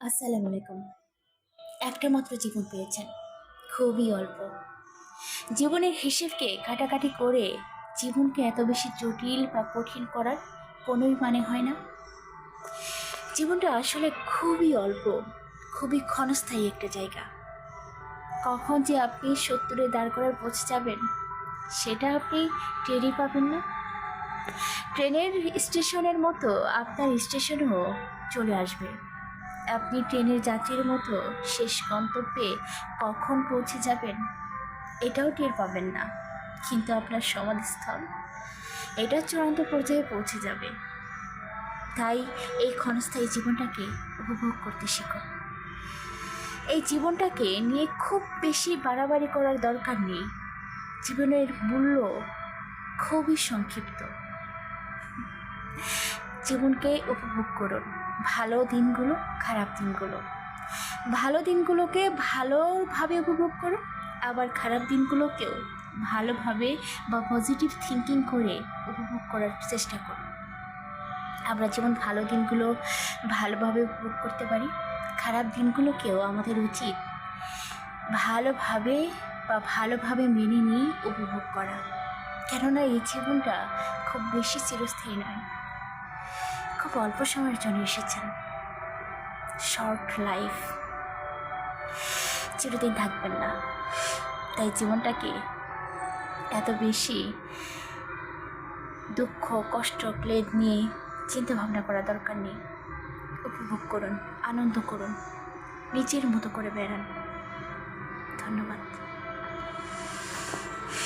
আসসালামু আলাইকুম। একটা মাত্র জীবন পেয়েছেন। খুবই অল্প। জীবনের হিসেবকে কাটাকাটি করে জীবনকে এত বেশি জটিল বা কঠিন করার কোনোই মানে হয় না। জীবনটা আসলে খুবই অল্প, খুবই ক্ষণস্থায়ী একটা জায়গা। কখন যে আপনি সত্তরে দাঁড় করার পৌঁছে যাবেন, সেটা আপনি টেরই পাবেন না। ট্রেনের স্টেশনের মতো আপনার স্টেশনও চলে আসবে। আপনি ট্রেনের যাত্রীর মতো শেষ গন্তব্যে কখন পৌঁছে যাবেন, এটাও টের পাবেন না। কিন্তু আপনার সমাধিস্থল এটা চূড়ান্ত পর্যায়ে পৌঁছে যাবে। তাই এই ক্ষণস্থায়ী জীবনটাকে উপভোগ করতে শিখুন। এই জীবনটাকে নিয়ে খুব বেশি বাড়াবাড়ি করার দরকার নেই। জীবনের মূল্য খুবই সংক্ষিপ্ত। জীবনকে উপভোগ করুন। ভালো দিনগুলো, খারাপ দিনগুলো। ভালো দিনগুলোকে ভালোভাবে উপভোগ করুন, আবার খারাপ দিনগুলোকেও ভালোভাবে বা পজিটিভ থিঙ্কিং করে উপভোগ করার চেষ্টা করুন। আমরা যেমন ভালো দিনগুলো ভালোভাবে উপভোগ করতে পারি, খারাপ দিনগুলোকেও আমাদের উচিত ভালোভাবে বা ভালোভাবে মেনে নিয়ে উপভোগ করা। কেননা এই জীবনটা খুব বেশি চিরস্থায়ী নয়। খুব অল্প সময়ের জন্য এসেছেন। শর্ট লাইফ চিরদিন থাকবেন না। তাই জীবনটাকে এত বেশি দুঃখ, কষ্ট, ক্লেদ নিয়ে চিন্তা ভাবনা করা দরকার নেই। উপভোগ করুন, আনন্দ করুন, নিজের মতো করে বেড়ান। ধন্যবাদ।